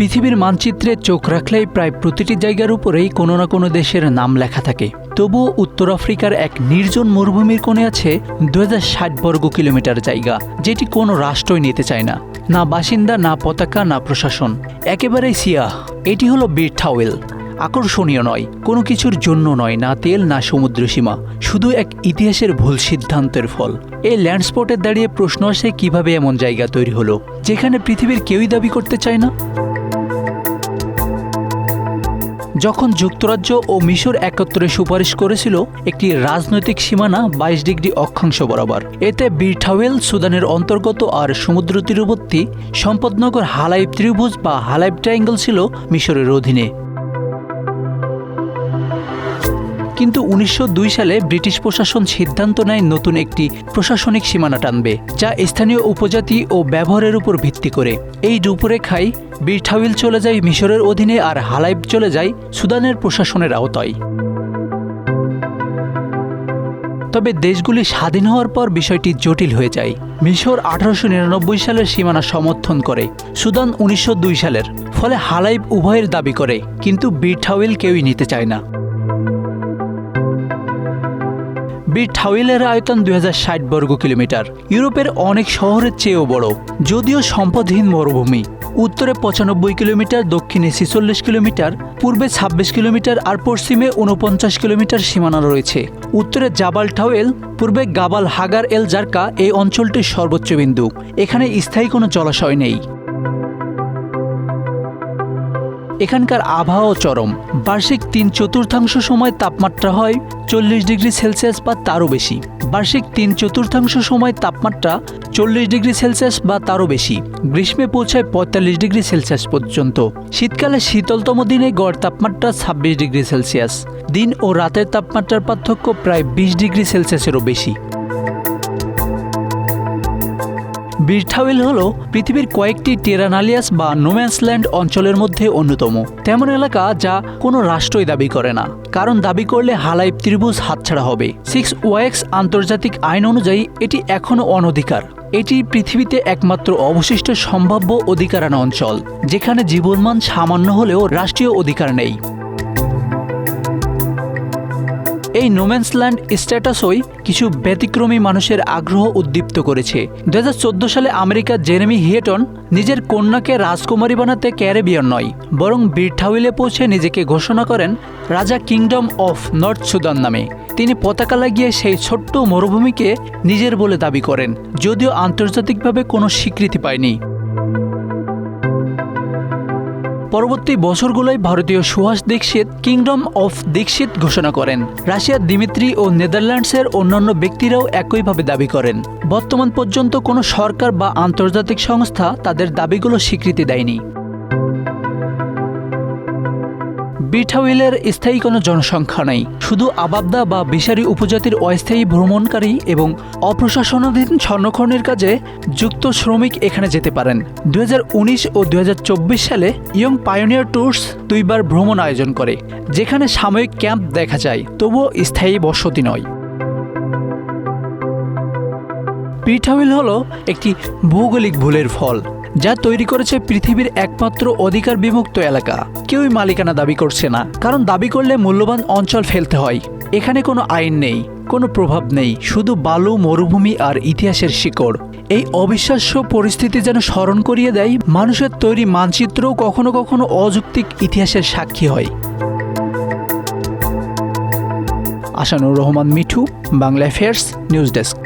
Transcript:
পৃথিবীর মানচিত্রে চোখ রাখলেই প্রায় প্রতিটি জায়গার উপরেই কোনো না কোনো দেশের নাম লেখা থাকে। তবুও উত্তর আফ্রিকার এক নির্জন মরুভূমির কোণে আছে দু হাজার ষাট বর্গ কিলোমিটার জায়গা, যেটি কোনো রাষ্ট্রই নিতে চায় না। না বাসিন্দা, না পতাকা, না প্রশাসন। একেবারেই সিয়া এটি হলো বীর ঠাওয়েল আকর্ষণীয় নয়, কোনো কিছুর জন্য নয়, না তেল, না সমুদ্র সীমা, শুধু এক ইতিহাসের ভুল সিদ্ধান্তের ফল। এই ল্যান্ডস্পটে দাঁড়িয়ে প্রশ্ন আসে, কীভাবে এমন জায়গা তৈরি হলো, যেখানে পৃথিবীর কেউই দাবি করতে চায় না? যখন যুক্তরাজ্য ও মিশর একত্রে সুপারিশ করেছিল একটি রাজনৈতিক সীমানা বাইশ ডিগ্রি অক্ষাংশ বরাবর। এতে বিরঠাওয়েল সুদানের অন্তর্গত আর সমুদ্র তীরবর্তী সম্পদনগর হালাইব ত্রিভুজ বা হালাইব ট্রায়াঙ্গল ছিল মিশরের অধীনে। কিন্তু উনিশশো দুই সালে ব্রিটিশ প্রশাসন সিদ্ধান্ত নেয় নতুন একটি প্রশাসনিক সীমানা টানবে, যা স্থানীয় উপজাতি ও ব্যবহারের উপর ভিত্তি করে। এই রূপরেখায় বিরঠাউইল চলে যায় মিশরের অধীনে আর হালাইব চলে যায় সুদানের প্রশাসনের আওতায়। তবে দেশগুলি স্বাধীন হওয়ার পর বিষয়টি জটিল হয়ে যায়। মিশর আঠারোশো নিরানব্বই সালের সীমানা সমর্থন করে, সুদান উনিশশো দুই সালের, ফলে হালাইব উভয়ের দাবি করে, কিন্তু বিরঠাউইল কেউই নিতে চায় না। বীর ঠাউইলের আয়তন দু হাজার ষাট বর্গ কিলোমিটার, ইউরোপের অনেক শহরের চেয়েও বড়, যদিও সম্পদহীন মরুভূমি। উত্তরে পঁচানব্বই কিলোমিটার, দক্ষিণে ছেচল্লিশ কিলোমিটার, পূর্বে ছাব্বিশ কিলোমিটার আর পশ্চিমে উনপঞ্চাশ কিলোমিটার সীমানা রয়েছে। উত্তরে জাবাল ঠাওয়েল, পূর্বে গাবাল হাগার এল জারকা এই অঞ্চলটির সর্বোচ্চ বিন্দু। এখানে স্থায়ী কোনো জলাশয় নেই। এখানকার আবহাওয়া চরম। বার্ষিক তিন চতুর্থাংশ সময় তাপমাত্রা হয় চল্লিশ ডিগ্রি সেলসিয়াস বা তারও বেশি। বার্ষিক তিন চতুর্থাংশ সময় তাপমাত্রা চল্লিশ ডিগ্রি সেলসিয়াস বা তারও বেশি। গ্রীষ্মে পৌঁছায় পঁয়তাল্লিশ ডিগ্রি সেলসিয়াস পর্যন্ত। শীতকালে শীতলতম দিনে গড় তাপমাত্রা ছাব্বিশ ডিগ্রি সেলসিয়াস। দিন ও রাতের তাপমাত্রার পার্থক্য প্রায় বিশ ডিগ্রি সেলসিয়াসেরও বেশি। বিরঠাউইল হল পৃথিবীর কয়েকটি টেরানালিয়াস বা নোম্যান্সল্যান্ড অঞ্চলের মধ্যে অন্যতম। তেমন এলাকা যা কোনো রাষ্ট্রই দাবি করে না। কারণ দাবি করলে হালাইব ত্রিভুজ হাতছাড়া হবে। সিক্স ওয়াইক্স আন্তর্জাতিক আইন অনুযায়ী এটি এখনও অনধিকার। এটি পৃথিবীতে একমাত্র অবশিষ্ট সম্ভাব্য অধিকারানা অঞ্চল, যেখানে জীবনমান সামান্য হলেও রাষ্ট্রীয় অধিকার নেই। এই নোম্যান্সল্যান্ড স্ট্যাটাসই কিছু ব্যতিক্রমী মানুষের আগ্রহ উদ্দীপ্ত করেছে। দু হাজার চোদ্দ সালে আমেরিকার জেরেমি হিয়েটন নিজের কন্যাকে রাজকুমারী বানাতে ক্যারেবিয়ান নয়, বরং বিরঠাউইলে পৌঁছে নিজেকে ঘোষণা করেন রাজা কিংডম অফ নর্থ সুদান নামে। তিনি পতাকা লাগিয়ে সেই ছোট্ট মরুভূমিকে নিজের বলে দাবি করেন, যদিও আন্তর্জাতিকভাবে কোনো স্বীকৃতি পায়নি। পরবর্তী বছরগুলোয় ভারতীয় সুহাস দীক্ষিত কিংডম অফ দীক্ষিত ঘোষণা করেন। রাশিয়ার দিমিত্রি ও নেদারল্যান্ডসের অন্যান্য ব্যক্তিরাও একইভাবে দাবি করেন। বর্তমান পর্যন্ত কোনো সরকার বা আন্তর্জাতিক সংস্থা তাদের দাবিগুলো স্বীকৃতি দেয়নি। বিঠাউইলের স্থায়ী কোনো জনসংখ্যা নেই। শুধু আবাবদা বা বিশারি উপজাতির অস্থায়ী ভ্রমণকারী এবং অপ্রশাসনাধীন স্বর্ণখনের কাজে যুক্ত শ্রমিক এখানে যেতে পারেন। দুই হাজার উনিশ ও দুই হাজার চব্বিশ সালে ইয়ং পায়োনিয়ার ট্যুরস দুইবার ভ্রমণ আয়োজন করে, যেখানে সাময়িক ক্যাম্প দেখা যায়। তবুও স্থায়ী বসতি নয়। পিঠাউইল হল একটি ভৌগোলিক ভুলের ফল। যা তৈরি করেছে পৃথিবীর একমাত্র অধিকার বিমুক্ত এলাকা। কেউই মালিকানা দাবি করছে না, কারণ দাবি করলে মূল্যবান অঞ্চল ফেলতে হয়। এখানে কোনো আইন নেই, কোনো প্রভাব নেই, শুধু বালু, মরুভূমি আর ইতিহাসের শিকড়। এই অবিশ্বাস্য পরিস্থিতি যেন স্মরণ করিয়ে দেয়, মানুষের তৈরি মানচিত্রও কখনো কখনো অযৌক্তিক ইতিহাসের সাক্ষী হয়। Asanur Rahman, Mithu, Bangla affairs news desk